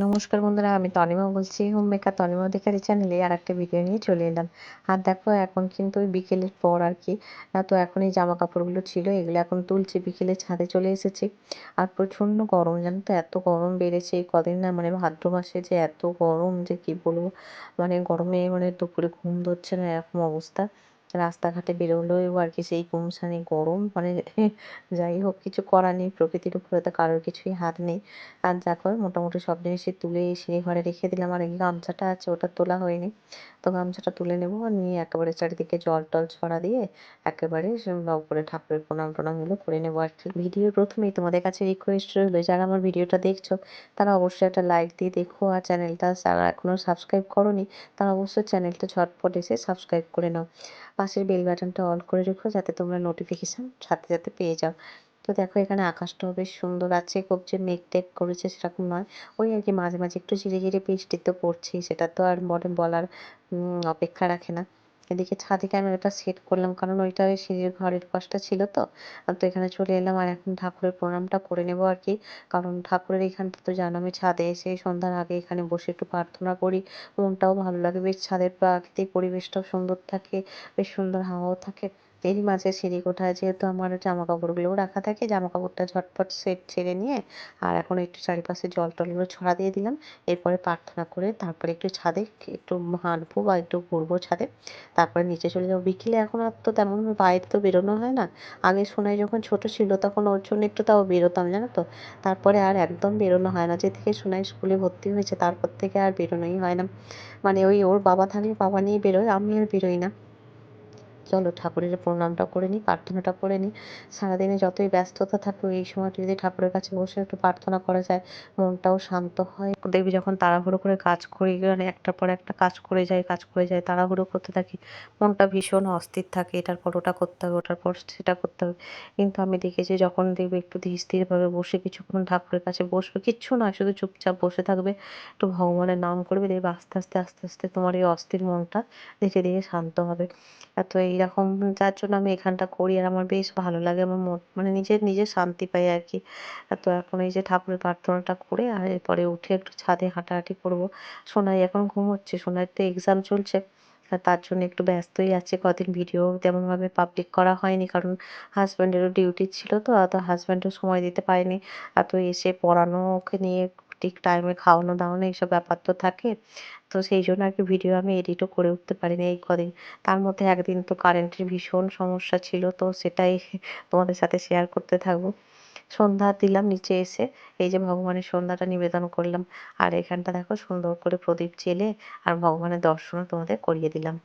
নমস্কার বন্ধুরা, আমি তনিমা বলছি, হোম মেকার তনিমা অধিকারী চ্যানেলে আর একটা ভিডিও নিয়ে চলে এলাম। আর দেখো, এখন কিন্তু ওই বিকেলের পর আর কি তো এখন এই জামা কাপড়গুলো ছিল, এগুলো এখন তুলছি বিকেলে ছাদে চলে এসেছি। আর প্রচণ্ড গরম, জানো তো, এত গরম বেড়েছে, এই কদিন না মানে ভাদ্র মাসে যে এত গরম, যে কি বলব মানে গরমে মানে দুপুরে ঘুম ধরছে না, এরকম অবস্থা। রাস্তাঘাটে বেরোলেও আর কি সেই গুমসানি গরম মানে যাই হোক, কিছু করার নেই। প্রকৃতির উপরে তো কারোর কিছুই হাত নেই। আর দেখো, মোটামুটি সব জিনিসই তুলে সিঁড়ি ঘরে রেখে দিলাম। আর এই গামছাটা আছে, ওটা তোলা হয়নি। তো গামছাটা তুলে নেব, নিয়ে একেবারে চারিদিকে জল টল ছড়া দিয়ে একেবারে উপরে ঠাকুরের প্রণাম টনামগুলো করে নেব আর কি। ভিডিওর প্রথমেই তোমাদের কাছে রিকোয়েস্ট রইল, যারা আমার ভিডিওটা দেখছ, তারা অবশ্যই একটা লাইক দিয়ে দেখো। আর চ্যানেলটা যারা এখনও সাবস্ক্রাইব করনি, তারা অবশ্যই চ্যানেলটা ঝটপট এসে সাবস্ক্রাইব করে নাও। পাশের বেল বাটনটা অল করে রেখো যাতে তোমরা নোটিফিকেশান সাথে সাথে পেয়ে যাও। তো দেখো এখানে আকাশটাও বেশ সুন্দর আছে, খুব যে মেঘ টেক করেছে সেরকম নয়। ওই আর কি মাঝে মাঝে একটু ঝিরে ঝিরে বৃষ্টি তো পড়ছেই, সেটা তো আর মনে বলার অপেক্ষা রাখে না। এদিকে ছাদে ক্যামেরাটা সেট করলাম। কারণ ওইটা ওই সিঁড়ির ঘরের পাশটা ছিল তো। তো এখানে চলে এলাম আর এখন ঠাকুরের প্রণামটা করে নেব আর কি। কারণ ঠাকুরের এখানটা তো জানো আমি ছাদে এসে সন্ধ্যার আগে এখানে বসে একটু প্রার্থনা করি। মনটাও ভালো লাগে। বেশ ছাদের প্রাকৃতিক পরিবেশটাও সুন্দর থাকে, বেশ সুন্দর হাওয়াও থাকে। এরই মাঝে সিঁড়ি কোঠায় যেহেতু আমার জামা কাপড়গুলোও রাখা থাকে জামা কাপড়টা ঝটপট সেট ছেড়ে নিয়ে আর এখন একটু চারিপাশে জল টলগুলো ছড়া দিয়ে দিলাম। এরপরে প্রার্থনা করে তারপরে একটু ছাদে একটু হাঁটবো বা একটু ঘুরবো ছাদে। তারপরে নিচে চলে যাব। বিকেলে এখন আর তো তেমন বাইরে তো বেরোনো হয় না। আগে সোনাই যখন ছোট ছিল তখন ওর জন্য একটু তাও বেরোতাম, জানো তো? তারপরে আর একদম বেরোনো হয় না। যে থেকে সোনাই স্কুলে ভর্তি হয়েছে তারপর থেকে আর বেরোনোই হয় না। মানে ওই ওর বাবা থাকলে বাবা নিয়ে বেরোয় আমি আর বেরোই না। চলো ঠাকুরের প্রণামটা করে নিই প্রার্থনাটা করে নিই সারাদিনে যতই ব্যস্ততা থাকুক, এই সময়টা যদি ঠাকুরের কাছে বসে একটু প্রার্থনা করা যায়, মনটাও শান্ত হয়। দেখবি যখন তাড়াহুড়ো করে কাজ করি মানে একটার পর একটা কাজ করে যায়, কাজ করে যায়, তাড়াহুড়ো করতে থাকি, মনটা ভীষণ অস্থির থাকে। এটার পর ওটা করতে হবে, ওটার পর সেটা করতে হবে। কিন্তু আমি দেখেছি যখন দেখবে একটু ধীর স্থিরভাবে বসে কিছুক্ষণ ঠাকুরের কাছে বসবে, কিচ্ছু নয়, শুধু চুপচাপ বসে থাকবে, একটু ভগবানের নাম করবে, দেখবে আস্তে আস্তে আস্তে আস্তে তোমার এই অস্থির মনটা ধীরে ধীরে শান্ত হবে। তো এইরকম যার জন্য আমি এখানটা করি। আর আমার বেশ ভালো লাগে, আমার মন মানে নিজের নিজের শান্তি পাই আর কি। তো এখন এই যে ঠাকুরের প্রার্থনাটা করে, আর এরপরে উঠে একটু ছাদে হাঁটাহাঁটি করব। সোনাই এখন ঘুমোচ্ছে, সোনাইয়ের তো এক্সাম চলছে। তার জন্য একটু ব্যস্তই আছে, কদিন ভিডিও তেমনভাবে পাবলিক করা হয়নি, কারণ হাজব্যান্ডেরও ডিউটি ছিল তো তো হাজব্যান্ডও সময় দিতে পারেনি। আর তো এসে পড়ানো ওকে নিয়ে ঠিক টাইমে খাওয়ানো দাওয়ানো এইসব ব্যাপার তো থাকে। তো সেই জন্য আর কি ভিডিও আমি এডিটও করে উঠতে পারিনি এই কদিন। তার মধ্যে একদিন তো কারেন্টের ভীষণ সমস্যা ছিল, তো সেটাই তোমাদের সাথে শেয়ার করতে থাকব। সন্ধ্যা দিলাম নিচে এসে, এই যে ভগবানের সন্ধ্যাটা নিবেদন করলাম। আর এখানটা দেখো সুন্দর করে প্রদীপ জেলে আর ভগবানের দর্শনও তোমাদের করিয়ে দিলাম।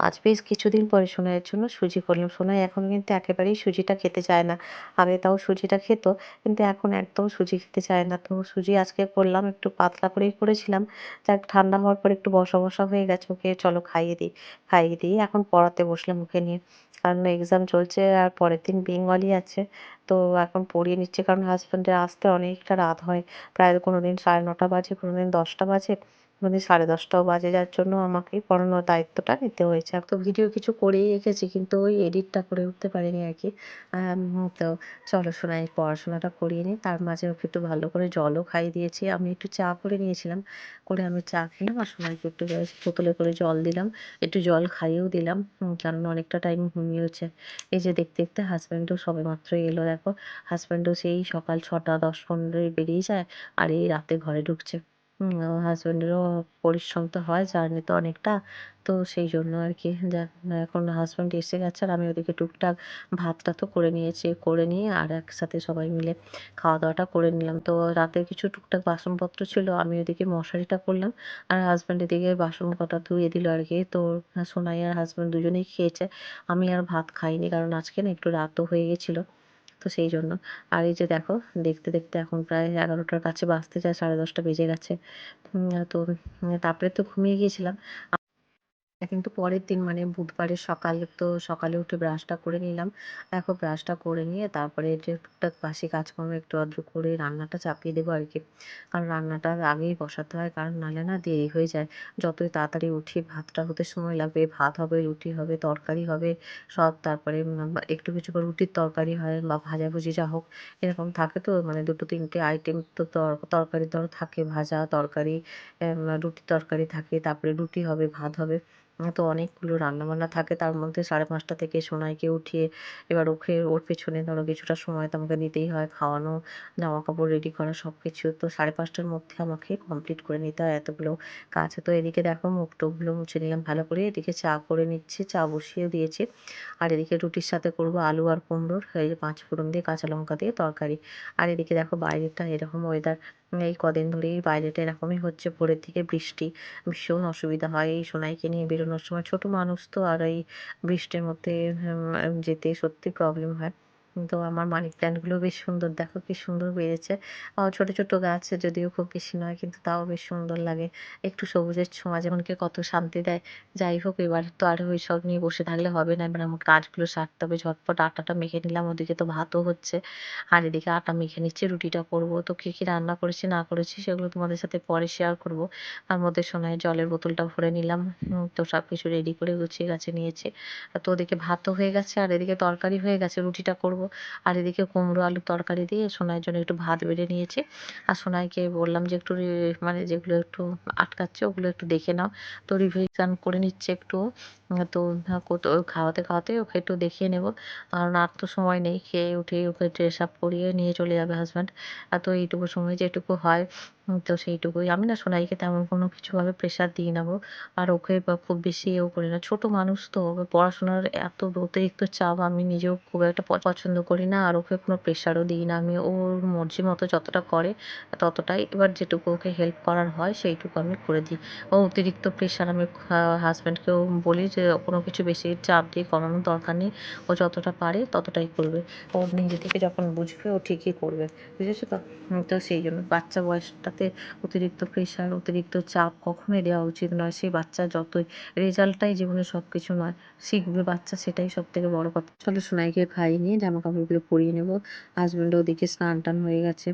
আজ বেশ কিছুদিন পরে সোনাইয়ের জন্য সুজি করলাম। সোনাই এখন কিন্তু একেবারেই সুজিটা খেতে চায় না। আগে তাও সুজিটা খেত, কিন্তু এখন একদম সুজি খেতে চায় না। তো সুজি আজকে করলাম, একটু পাতলা করেই করেছিলাম। যাক, ঠান্ডা হওয়ার পর একটু বসা বসা হয়ে গেছে। ওকে চলো খাইয়ে দিই। খাইয়ে দিই এখন পড়াতে বসলাম ওকে নিয়ে। কারণ এক্সাম চলছে আর পরের দিন বেঙ্গলি আছে। তো এখন পড়িয়ে নিচ্ছে। কারণ হাজব্যান্ডের আসতে অনেকটা রাত হয়। প্রায় কোনো দিন সাড়ে নটা বাজে কোনো দিন দশটা বাজে। মানে সাড়ে দশটাও বাজে, যার জন্য আমাকেই পড়ানোর দায়িত্বটা নিতে হয়েছে। তো ভিডিও কিছু করেই রেখেছি, কিন্তু ওই এডিটটা করে উঠতে পারিনি আর কি। তো চলো শোনাই পড়াশোনাটা করিয়ে নিই। তার মাঝে ওকে একটু ভালো করে জলও খাইয়ে দিয়েছি। আমি একটু চা করে নিয়েছিলাম। করে আমি চা খেলাম আর সোনাইকে একটু বোতলে করে জল দিলাম। একটু জল খাইয়েও দিলাম কারণ অনেকটা টাইম ঘুমিয়েছে এই যে দেখতে দেখতে হাজব্যান্ডও সবে মাত্র এলো, দেখো। হাজব্যান্ডও সেই সকাল ছটা, দশ, পনেরোয় বেরিয়ে যায় আর এই রাতে ঘরে ঢুকছে। হাজব্যান্ডেরও পরিশ্রম তো হয় জার্নি তো অনেকটা। তো সেই জন্য আর কি এখন হাজব্যান্ড এসে গেছে আর আমি ওদিকে টুকটাক ভাতটা তো করে নিয়েছি, করে নিয়ে আর একসাথে সবাই মিলে খাওয়া দাওয়াটা করে নিলাম। তো রাতে কিছু টুকটাক বাসনপত্র ছিল, আমি ওদিকে মশারিটা করলাম আর হাজব্যান্ড এদিকে বাসন কটা ধুয়ে দিল আর কি। তো সোনাই আর হাজব্যান্ড দুজনেই খেয়েছে, আমি আর ভাত খাইনি কারণ আজকে না একটু রাতও হয়ে গেছিল। তো সেই জন্য। আর এই যে দেখো, দেখতে দেখতে এখন প্রায় এগারোটার কাছে বাজতে যায়, সাড়ে দশটা বেজে গেছে। তো তারপরে তো ঘুমিয়ে গিয়েছিলাম। কিন্তু পরের দিন মানে বুধবারের সকালে তো সকালে উঠে ব্রাশটা করে নিলাম। দেখো ব্রাশটা করে নিয়ে তারপরে টুকটাক বাসি কাজকর্ম একটু আধটু করে রান্নাটা চাপিয়ে দেবো আর কি। কারণ রান্নাটা আগেই বসাতে হয়, কারণ নাহলে না দেরি হয়ে যায়। যতই তাড়াতাড়ি উঠি, ভাতটা হতে সময় লাগবে, ভাত হবে, রুটি হবে, তরকারি হবে, সব তারপরে একটু কিছু করে রুটির তরকারি হয় বা ভাজাভুজি যা হোক, এরকম থাকে তো মানে দুটো তিনটে আইটেম তো তর- তরকারি ধরো থাকে, ভাজা তরকারি রুটির তরকারি থাকে, তারপরে রুটি হবে, ভাত হবে। তো অনেকগুলো রান্নাবান্না থাকে। তার মধ্যে সাড়ে পাঁচটা থেকে সোনাইকে উঠিয়ে এবার ওকে, ওর পেছনে ধরো কিছুটা সময় তো আমাকে দিতেই হয়। খাওয়ানো, জামা কাপড় রেডি করা সব কিছু তো সাড়ে পাঁচটার মধ্যে আমাকে কমপ্লিট করে নিতে হয় এতগুলো কাজ। তো এদিকে দেখো মুখ টুকগুলো মুছে নিলাম ভালো করে। এদিকে চা করে নিচ্ছি, চা বসিয়ে দিয়েছি। আর এদিকে রুটির সাথে করব আলু আর কুমড়োর, এই পাঁচ ফোড়ন দিয়ে কাঁচা লঙ্কা দিয়ে তরকারি। আর এদিকে দেখো বাইরেটা এরকম ওয়েদার এই কদিন ধরেই বাইরেটা এরকমই হচ্ছে, ভোরের দিকে বৃষ্টি, ভীষণ অসুবিধা হয়। এই সোনাইকে নিয়ে বেরোনোর সময় ছোট মানুষ তো, আর এই বৃষ্টির মধ্যে যেতে সত্যি প্রবলেম হয়। তো আমার মানি প্ল্যান্টগুলো বেশ সুন্দর। দেখো কি সুন্দর বেড়েছে। ছোট ছোট গাছ যদিও খুব বেশি নয়, কিন্তু তাও বেশ সুন্দর লাগে। একটু সবুজের ছোঁয়া যেমনকি কত শান্তি দেয়। যাই হোক, এবার তো আর ওই সব নিয়ে বসে থাকলে হবে না। এবার আমার কাজগুলো সারতে হবে, ঝটপট আটাটা মেখে নিলাম। ওদিকে তো ভাতও হচ্ছে। আর এদিকে আটা মেখে নিচ্ছি, রুটিটা করব। তো কী কী রান্না করেছি, না করেছি সেগুলো তোমাদের সাথে পরে শেয়ার করব। তার মধ্যে সোনায় জলের বোতলটা ভরে নিলাম। তো সব কিছু রেডি করে গুছিয়ে গাছে নিয়েছি। তো ওদিকে ভাতও হয়ে গেছে, আর এদিকে তরকারি হয়ে গেছে, রুটিটা করব। আর এদিকে কুমড়ো আলুর তরকারি দিয়ে সোনাইয়ের জন্য একটু ভাত বেড়ে নিয়েছি। আর সোনাইকে বললাম যে একটু মানে যেগুলো একটু আটকাচ্ছে, ওগুলো একটু দেখে নাও। তো রিভিশন করে নিচ্ছে একটু। তো খাওয়াতে খাওয়াতে ওকে একটু দেখিয়ে নেব। কারণ আর তো সময় নেই, খেয়ে উঠে ওকে ড্রেস আপ করিয়ে নিয়ে চলে যাবে হাজব্যান্ড আর তো এইটুকু সময় যেটুকু হয় তো সেইটুকুই। আমি না সোনাইকে তেমন কোনো কিছুভাবে প্রেশার দিই না গো। আর ওকে বা খুব বেশি এও করি না। ছোট মানুষ তো পড়াশোনার এত অতিরিক্ত চাপ আমি নিজেও খুব একটা পছন্দ করি না। আর ওকে কোনো প্রেশারও দিই না। আমি ওর মর্জি মতো যতটা করে, ততটাই এবার যেটুকু ওকে হেল্প করার হয়, সেইটুকু আমি করে দিই। ও অতিরিক্ত প্রেশার আমি হাজব্যান্ডকেও বলি যে, কোনো কিছু বেশি চাপ দিয়ে করানোর দরকার নেই। ও যতটা পারে ততটাই করবে। ও নিজে থেকে যখন বুঝবে, ও ঠিকই করবে। বুঝেছ তো? তো সেই জন্য বাচ্চা বয়সটাতে অতিরিক্ত প্রেশার অতিরিক্ত চাপ কখনোই দেওয়া উচিত নয়। সেই বাচ্চা যতই রেজাল্টটাই জীবনে সব কিছু নয় শিখবে বাচ্চা সেটাই সব থেকে বড় কথা। চলো সোনাইকে খাইয়ে নিয়ে জামা কাপড়গুলো পরিয়ে নেব। হাজব্যান্ড ওদিকে স্নান টান হয়ে গেছে।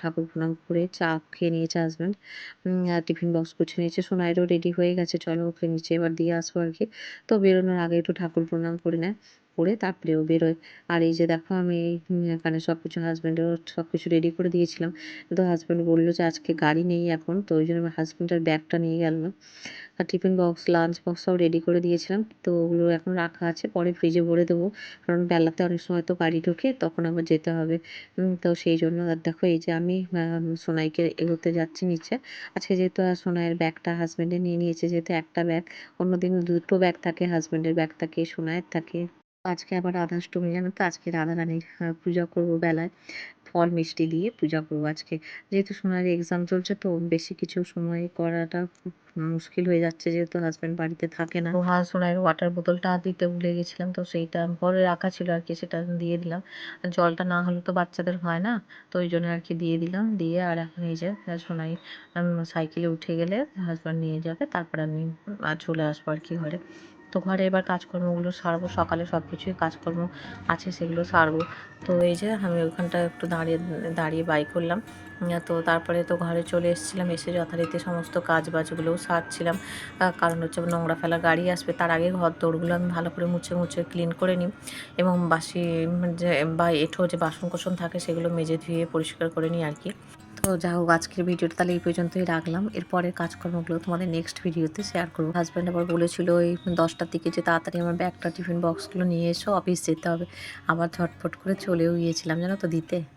ঠাকুর প্রণাম করে চা খেয়ে নিয়েছে হাজব্যান্ড টিফিন বক্স গুছিয়ে নিয়েছে। সোনাইরও রেডি হয়ে গেছে। চলো ওকে নিচে এবার দিয়ে আসব আর কি। তো বেরোনোর আগে একটু ঠাকুর প্রণাম করে নেয় করে তারপরেও বেরোয়। আর এই যে দেখো আমি এখানে সব কিছু হাজব্যান্ডেরও সব কিছু রেডি করে দিয়েছিলাম। তো হাজব্যান্ড বলল যে, আজকে গাড়ি নেই এখন। তো ওই জন্য আমার হাজব্যান্ডের ব্যাগটা নিয়ে গেল। আর টিফিন বক্স লাঞ্চ বক্স সব রেডি করে দিয়েছিলাম। তো ওগুলো এখন রাখা আছে। পরে ফ্রিজে ভরে দেবো। কারণ বেলাতে অনেক সময় তো গাড়ি ঢোকে, তখন আবার যেতে হবে। তো সেই জন্য আর দেখো এই যে আমি সোনাইকে এগোতে যাচ্ছি নিচে। আজকে যেহেতু সোনাইয়ের ব্যাগটা হাজব্যান্ডে নিয়ে নিয়েছে, যেহেতু একটা ব্যাগ অন্যদিন দুটো ব্যাগ থাকে হাজব্যান্ডের ব্যাগ থাকে, সোনাইয়ের থাকে। আজকে আবার রাধাষ্টমী, জানো তো? আজকে রাধারানীর পূজা করব বেলায়। ফল মিষ্টি দিয়ে পূজা করব আজকে। যেহেতু সোনার এক্সাম চলছে তো, বেশি কিছু সময় করাটা মুশকিল হয়ে যাচ্ছে, যেহেতু হাজব্যান্ড বাড়িতে থাকে না। তো হ্যাঁ সোনার ওয়াটার বোতলটা দিতে ভুলে গেছিলাম তো, সেইটা ঘরে রাখা ছিল আর কি, সেটা দিয়ে দিলাম। জলটা না হলে তো বাচ্চাদের হয় না, তো ওই জন্য আর কি দিয়ে দিলাম। দিয়ে আর এখন এই যে, সোনাই সাইকেলে উঠে গেলে হাজব্যান্ড নিয়ে যাবে, তারপর আমি চলে আসব আর কি ঘরে। তো ঘরে এবার কাজকর্মগুলো সারবো, সকালে সব কিছুই কাজকর্ম আছে সেগুলো সারবো। তো এই যে আমি ওখানটা একটু দাঁড়িয়ে দাঁড়িয়ে বাই করলাম। তো তারপরে তো ঘরে চলে এসেছিলাম, এসে যথারীতি সমস্ত কাজ বাজগুলোও সারছিলাম কারণ হচ্ছে নোংরা ফেলা গাড়ি আসবে, তার আগে ঘর দৌড়গুলো আমি ভালো করে মুছে মুছে ক্লিন করে নিই এবং বাসি, যে, বা এঁঠো যে বাসন কোসন থাকে সেগুলো মেজে ধুয়ে পরিষ্কার করে নিই আর কি। তো যা হোক, আজকের ভিডিওটা তাহলে এই পর্যন্তই রাখলাম। এরপরের কাজকর্মগুলো তোমাদের নেক্সট ভিডিওতে শেয়ার করব। হাজব্যান্ড আবার বলেছিল, ওই দশটার দিকে যে তাড়াতাড়ি আমার ব্যাগটা টিফিন বক্সগুলো নিয়ে এসো অফিস যেতে হবে। আবার ঝটপট করে চলেও গিয়েছিলাম, জানো তো দিতে।